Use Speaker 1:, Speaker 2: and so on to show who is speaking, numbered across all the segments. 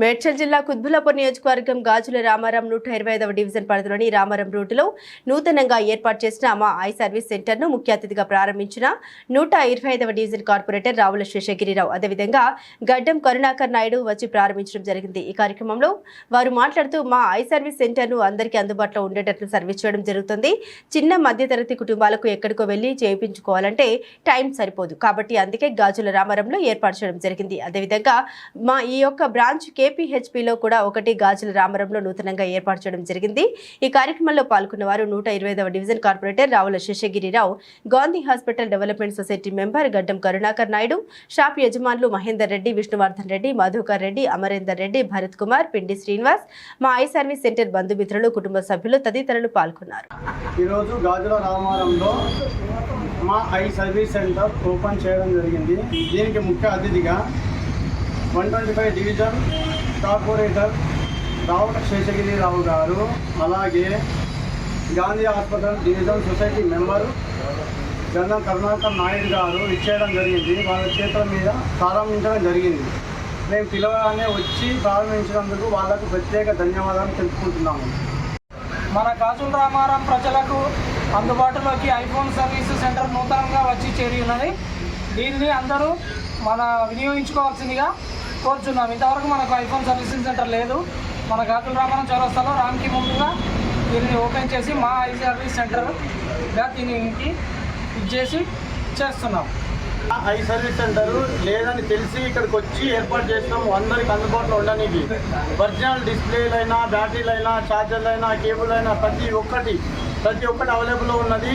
Speaker 1: మేడ్చల్ జిల్లా కుద్బులాపూర్ నియోజకవర్గం గాజుల రామారం నూట ఇరవై ఐదవ డివిజన్ పరిధిలోని రామారం రోడ్డులో నూతనంగా ఏర్పాటు చేసిన మా ఐ సర్వీస్ సెంటర్ను ముఖ్య అతిథిగా ప్రారంభించిన నూట ఇరవై ఐదవ డివిజన్ కార్పొరేటర్ రావుల శేషగిరిరావు. అదేవిధంగా గడ్డం కరుణాకర్ నాయుడు వచ్చి ప్రారంభించడం జరిగింది. ఈ కార్యక్రమంలో వారు మాట్లాడుతూ మా ఐ సర్వీస్ సెంటర్ను అందరికీ అందుబాటులో ఉండేటట్లు సర్వీస్ చేయడం జరుగుతుంది. చిన్న మధ్యతరగతి కుటుంబాలకు ఎక్కడికో వెళ్ళి చేయించుకోవాలంటే టైం సరిపోదు. కాబట్టి అందుకే గాజుల రామారంలో ఏర్పాటు చేయడం జరిగింది. అదేవిధంగా మా ఈ యొక్క బ్రాంచ్ కేపీహెచ్పిలో కూడా ఒకటి గాజుల రామరంలో నూతనంగా ఏర్పాటు చేయడం జరిగింది. ఈ కార్యక్రమంలో పాల్గొన్న వారు నూట division corporator Ravula Seshagirirao Gandhi hospital development society member Gaddam Karunakar Naidu shop యజమానులు మహేందర్ రెడ్డి విష్ణువర్ధన్ రెడ్డి మధుకర్ రెడ్డి అమరేందర్ రెడ్డి భరత్ కుమార్ పిండి శ్రీనివాస్ మా ఐ సర్వీస్ సెంటర్ బంధుమిత్రులు కుటుంబ సభ్యులు తదితరులు పాల్గొన్నారు.
Speaker 2: ఈరోజు గాజుల మా ఐ సర్వీస్ సెంటర్ ఓపెన్ చేయడం జరిగింది. దీనికి ముఖ్య అతిథిగా one twenty five division corporator Ravula Seshagirirao గారు అలాగే Gandhi hospital division society member Gandham Karunakar Naidu గారు ఇచ్చేయడం జరిగింది. వాళ్ళ చేతుల మీద ప్రారంభించడం జరిగింది. మేము పిలవగానే వచ్చి ప్రారంభించినందుకు వాళ్ళకు ప్రత్యేక ధన్యవాదాలు తెలుపుకుంటున్నాము.
Speaker 3: మన కాజుల రామారం ప్రజలకు అందుబాటులోకి ఐఫోన్ సర్వీస్ సెంటర్ నూతనంగా వచ్చి చేరి ఉన్నది దీన్ని అందరూ మన వినియోగించుకోవాల్సిందిగా కోరుచున్నాం. ఇంతవరకు మనకు ఐఫోన్ సర్వీసింగ్ సెంటర్ లేదు. మన కాజుల రామారం చౌరస్తాలో రామ్కి ముందుగా దీన్ని ఓపెన్ చేసి మా ఐ సర్వీస్ సెంటర్గా దీనికి ఇచ్చేసి చేస్తున్నాం.
Speaker 2: ఐ సర్వీస్ సెంటర్ లేదని తెలిసి ఇక్కడికి వచ్చి ఏర్పాటు చేసినాము అందరికి అందుబాటులో ఉండడానికి ఒరిజినల్ డిస్ప్లేలైనా బ్యాటరీలైనా ఛార్జర్లైనా కేబుల్ అయినా ప్రతి ఒక్కటి ప్రతి ఒక్కటి అవైలబుల్లో ఉన్నది.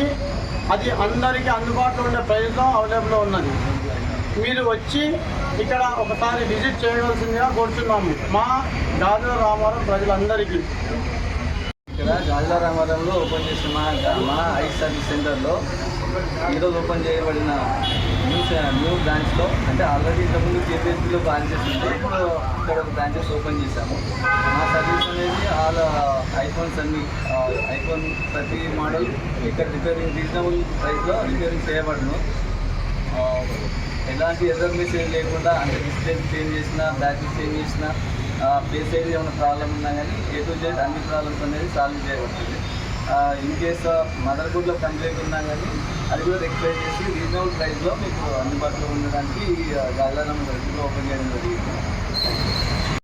Speaker 2: అది అందరికీ అందుబాటులో ఉండే ప్రైస్లో అవైలబుల్లో ఉన్నది. మీరు వచ్చి ఇక్కడ ఒకసారి విజిట్ చేయవలసిందిగా కోరుతున్నాము మా గాజుల రామారం ప్రజలందరికీ.
Speaker 4: ఇక్కడ గాజుల రామారంలో ఓపెన్ చేసిన మా మా ఐ సర్వీస్ సెంటర్లో ఈరోజు ఓపెన్ చేయబడిన న్యూ న్యూ బ్రాంచ్లో అంటే ఆల్రెడీ ఇంతకుముందు కేపీఎస్పీలో బ్రాంచెస్ ఉంటే ఇప్పుడు ఇక్కడ ఒక బ్రాంచెస్ ఓపెన్ చేశాము. మా సర్వీస్ అనేది ఆల్ ఐఫోన్స్ అన్ని ఐఫోన్ ప్రతి మోడల్ ఇక్కడ రిపేరింగ్ రీజనబుల్ ప్రైస్లో రిపేరింగ్ చేయబడను. ఎలాంటి ఎర్రర్ మెసేజ్ లేకుండా అంటే డిస్ప్లే చేంజ్ చేసినా బ్యాటరీ చేంజ్ చేసినా ప్లేస్ అయితే ఏమైనా ప్రాబ్లం ఉన్నా కానీ ఏ టు జెడ్ అన్ని ప్రాబ్లమ్స్ అనేది సాల్వ్ చేయబడుతుంది. ఇన్ కేస్ మదర్ బోర్డ్లో కంప్లైంట్ ఉన్నా కానీ అది కూడా రెక్టిఫై చేసి రీజనబుల్ ప్రైస్లో మీకు అందుబాటులో ఉండడానికి గాజారం ఓపెన్ చేయడం జరిగింది.